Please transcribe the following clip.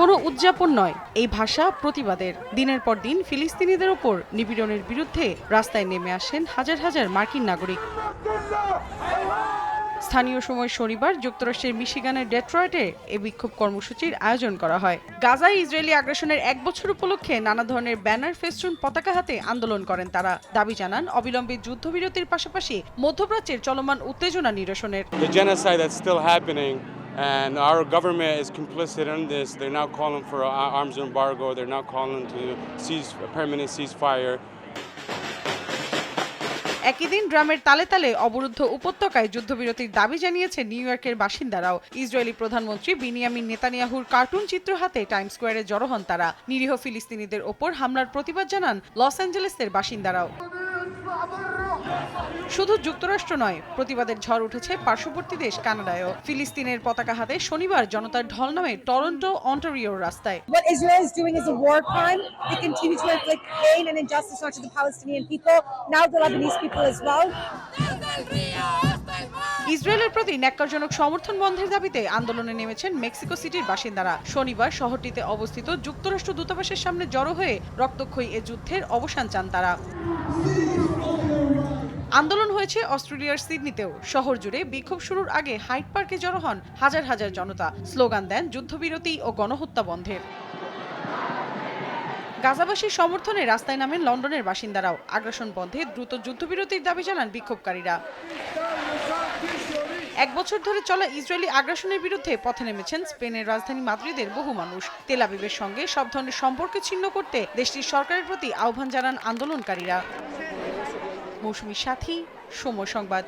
কোনো উদযাপন নয়, এই ভাষা প্রতিবাদের। দিনের পর দিন ফিলিস্তিনিদের ওপর নিপীড়নের বিরুদ্ধে রাস্তায় নেমে আসেন হাজার হাজার মার্কিন নাগরিক। স্থানীয় সময় শনিবার যুক্তরাষ্ট্রের মিশিগানের ডেট্রয়েটে এ বিক্ষোভ কর্মসূচির আয়োজন করা হয়। গাজায় ইসরায়েলি আগ্রাসনের এক বছর উপলক্ষে নানা ধরনের ব্যানার, ফেস্টুন, পতাকা হাতে আন্দোলন করেন তারা। দাবি জানান, অবিলম্বে যুদ্ধবিরতির পাশাপাশি মধ্যপ্রাচ্যের চলমান উত্তেজনা নিরসনের। And our government is complicit in this. They're now calling for an arms embargo. They're now calling to cease a permanent ceasefire. একই দিন ড্রামের তালে তালে অবরুদ্ধ উপত্যকায় যুদ্ধবিরতির দাবি জানিয়েছে নিউ ইয়র্কের বাসিন্দারাও ইসরায়েলি প্রধানমন্ত্রী বিনিয়ামিন নেতানিয়াহুর কার্টুন চিত্র হাতে টাইম স্কোয়ারে জড়ো হন তারা নিরীহ ফিলিস্তিনিদের ওপর হামলার প্রতিবাদ জানান লস অ্যাঞ্জেলেসের বাসিন্দারাও শুধু যুক্তরাষ্ট্র নয় প্রতিবাদের ঝড় উঠেছে পার্শ্ববর্তী দেশ কানাডায়ও ফিলিস্তিনের পতাকা হাতে শনিবার জনতার ঢল নামে টরন্টো অন্টারিওর রাস্তায় What Israel is doing is a war crime. They continue to inflict pain and injustice not to the Palestinian people, now the Lebanese people as well. ইসরায়েলের প্রতি ন্যাক্কারজনক সমর্থন বন্ধের দাবিতে আন্দোলনে নেমেছেন মেক্সিকো সিটির বাসিন্দারা শনিবার শহরটিতে অবস্থিত যুক্তরাষ্ট্র দূতাবাসের সামনে জড়ো হয়ে রক্তক্ষয়ী এ যুদ্ধের অবসান চান তারা আন্দোলন হয়েছে অস্ট্রেলিয়ার সিডনিতেও। শহর জুড়ে বিক্ষোভ শুরুর আগে হাইট পার্কে জড়ো হন হাজার হাজার জনতা। স্লোগান দেন যুদ্ধবিরতি ও গণহত্যা বন্ধের। গাজাবাসীর সমর্থনে রাস্তায় নামেন লন্ডনের বাসিন্দারাও। আগ্রাসন বন্ধে দ্রুত যুদ্ধবিরতির দাবি জানান বিক্ষোভকারীরা। এক বছর ধরে চলা ইসরায়েলি আগ্রাসনের বিরুদ্ধে পথে নেমেছেন স্পেনের রাজধানী মাদ্রিদের বহু মানুষ। তেল আবিবের সঙ্গে সব ধরনের সম্পর্ক ছিন্ন করতে দেশটির সরকারের প্রতি আহ্বান জানান আন্দোলনকারীরা। মৌসুমী সাথী সময় সংবাদ।